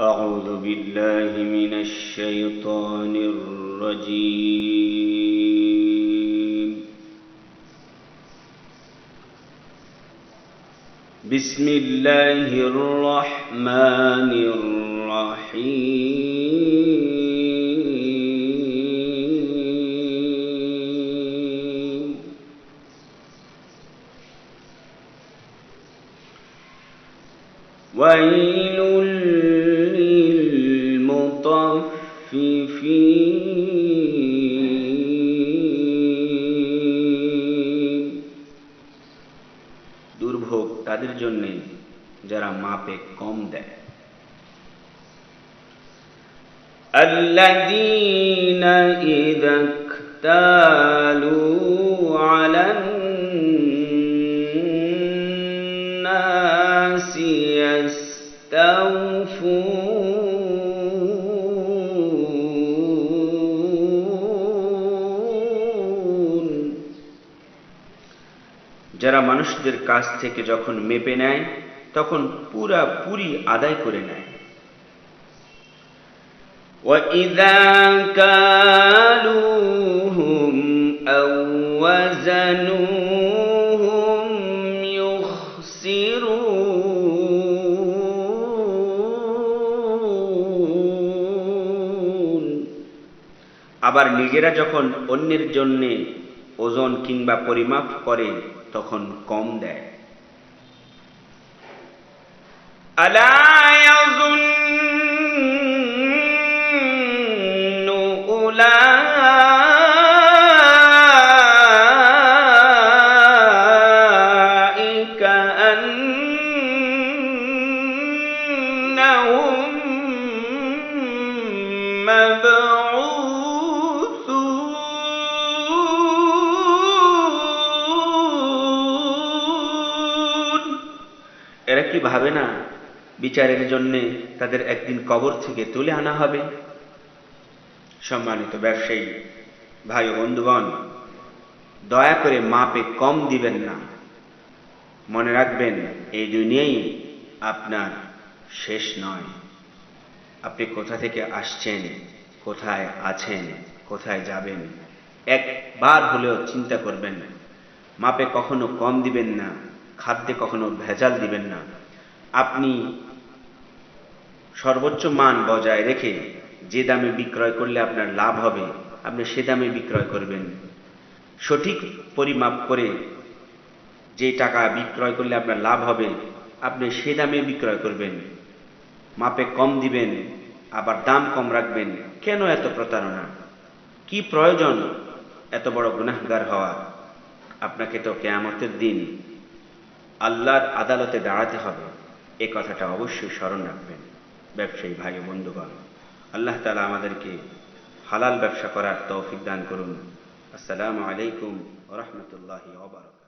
أعوذ بالله من الشيطان الرجيم. بسم الله الرحمن الرحيم. ويل للمطففين দুর্ভোগ তাদের জন্যে যারা মাপে কম দেয় الذين إذا اكتالوا على الناس يستوفون যারা মানুষদের কাছ থেকে যখন মেপে নেয় তখন পুরা পুরি আদায় করে নেয় وَإِذَا كَالُوهُمْ أَوْ وَّزَنُوهُمْ يُخْسِرُونَ আবার নিজেরা যখন অন্যের জন্যে ওজন কিংবা পরিমাপ করে তখন কম দেয় ألا يظن أولئك أنهم কি ভাবে না বিচারের জন্যে তাদের একদিন কবর থেকে তুলে আনা হবে? সম্মানিত ব্যবসায়ী, ভাই বন্ধুগণ, দয়া করে মাপে কম দিবেন না। মনে রাখবেন, এই দুনিয়াই আপনার শেষ নয়। আপনি কোথা থেকে আসছেন, কোথায় আছেন, কোথায় যাবেন, একবার হলেও চিন্তা করবেন, মাপে কখনো কম দিবেন না। খাদ্যে কখনো ভেজাল দিবেন না। আপনি সর্বোচ্চ মান বজায় রেখে যে দামে বিক্রয় করলে আপনার লাভ হবে, আপনি সে দামে বিক্রয় করবেন। সঠিক পরিমাপ করে যে টাকা বিক্রয় করলে আপনার লাভ হবে, আপনি সে দামে বিক্রয় করবেন। মাপে কম দিবেন, আবার দাম কম রাখবেন, কেন এত প্রতারণা? কি প্রয়োজন এত বড় গুনাহগার হওয়া? আপনাকে তো কেয়ামতের দিন আল্লাহর আদালতে দাঁড়াতে হবে। এ কথাটা অবশ্যই স্মরণ রাখবেন ব্যবসায়ী ভাই বন্ধুগণ। আল্লাহ তালা আমাদেরকে হালাল ব্যবসা করার তৌফিক দান করুন। আসসালামু আলাইকুম রহমতুল্লাহ ওবরাকাত